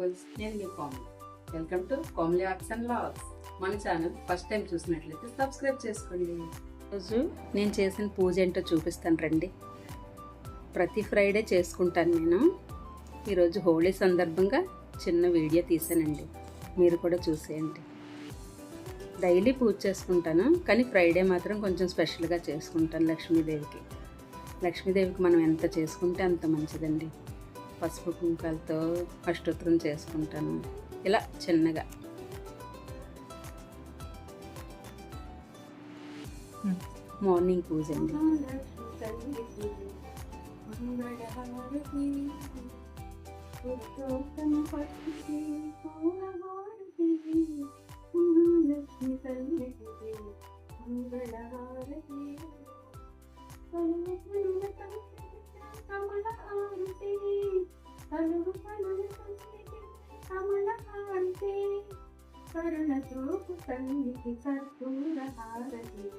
Equals నేను మీ Kamli. Welcome to Kamli arts and logs మన channel first time చూసినట్లయితే subscribe చేసుకోండి. రోజు నేను చేసిన పూజ ఏంటో చూపిస్తాను రండి. ప్రతి ఫ్రైడే చేసుకుంటాను నేను. ఈరోజు హోళీ సందర్భంగా చిన్న వీడియో తీసానండి. మీరు కూడా చూసేయండి. డైలీ పూజ చేసుకుంటాను కానీ ఫ్రైడే మాత్రం కొంచెం స్పెషల్గా చేసుకుంటాను లక్ష్మీదేవికి. లక్ష్మీదేవికి మనం ఎంత చేసుకుంటే అంత మంచిదండి. పసుపు కుంకాలతో అష్టోత్తరం చేసుకుంటాను. ఇలా చిన్నగా. మార్నింగ్ పూజ అండి. కరుణించే కరుణ చూపు తల్లికి కర్పూర హారతి.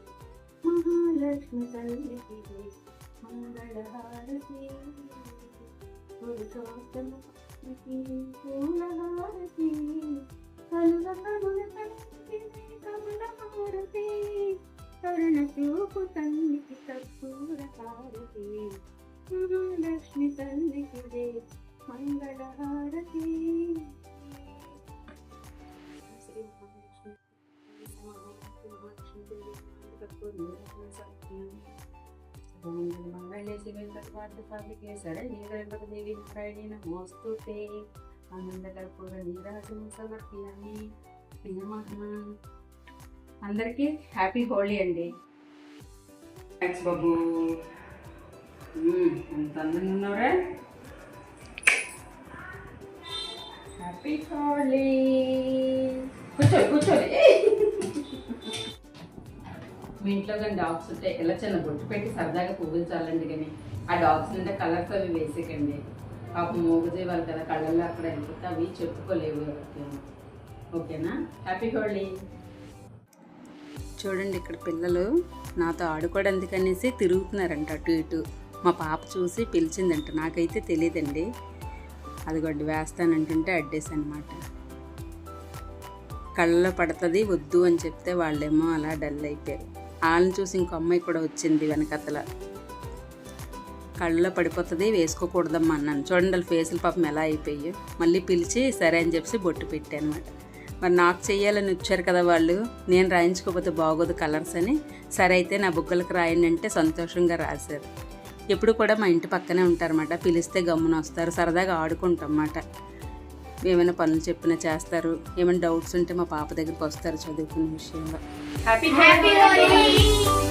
మహాలక్ష్మి తల్లికి మంగళహారతి. పురుషోత్తమకి పూలహారతి కలుగ కరుణ తల్లికి కమలహారతి. కరుణ చూపు తల్లికి కర్పూర హారతి. మహాలక్ష్మి తల్లికి మంగళహారతి. మంగళే శివే సర్వార్థసాధికే శరణ్యేదేవి నారాయణి నమోస్తుతే ఆనందకర్పూర నీరాజం సమర్పయామి నమః అందరికీ హ్యాపీ హోలీ అండి. థ్యాంక్స్ బాబు. ఎంత అందంగా ఉన్నారా హ్యాపీ హోలీ. కూర్చో కూర్చో. మీ ఇంట్లో కానీ డాగ్స్ ఉంటే ఇలా చిన్న బొట్టు పెట్టి సరదాగా పూజించాలండి కానీ ఆ డాగ్స్ నిండా కలర్స్ అవి వేసేకండి. పాపం మూగజీవాలు కదా కళ్ళల్లో అక్కడ వెళ్ళిపోతే అవి చెప్పుకోలేవు ఓకేనా? హ్యాపీ హోళీ చూడండి ఇక్కడ పిల్లలు నాతో ఆడుకోవడానికి అనేసి తిరుగుతున్నారంట అటు ఇటు. మా పాప చూసి పిలిచిందంట నాకైతే తెలియదండి. అదిగోండి వేస్తానంటుంటే అడ్డేసి అనమాట కళ్ళలో పడుతుంది వద్దు అని చెప్తే వాళ్ళేమో అలా డల్ అయిపోయారు. వాళ్ళని చూసి ఇంకో అమ్మాయి కూడా వచ్చింది వెనకతల. కళ్ళలో పడిపోతుంది వేసుకోకూడదమ్మా అన్నాను. చూడండి వాళ్ళ ఫేసులు పాపం ఎలా అయిపోయాయి మళ్ళీ పిలిచి సరే అని చెప్పి బొట్టు పెట్టాను అనమాట మరి నాకు చెయ్యాలని వచ్చారు కదా వాళ్ళు నేను రాయించుకోకపోతే బాగోదు కలర్స్ అని. సరే అయితే నా బుగ్గలకు రాయండి అంటే సంతోషంగా రాశారు. ఎప్పుడు కూడా మా ఇంటి పక్కనే ఉంటారన్నమాట. పిలిస్తే గమ్మున వస్తారు సరదాగా ఆడుకుంటాం అన్నమాట. ఏమైనా పనులు చెప్పినా చేస్తారు. ఏమైనా డౌట్స్ ఉంటే మా పాప దగ్గరికి వస్తారు చదువుకునే విషయంలో. హ్యాపీ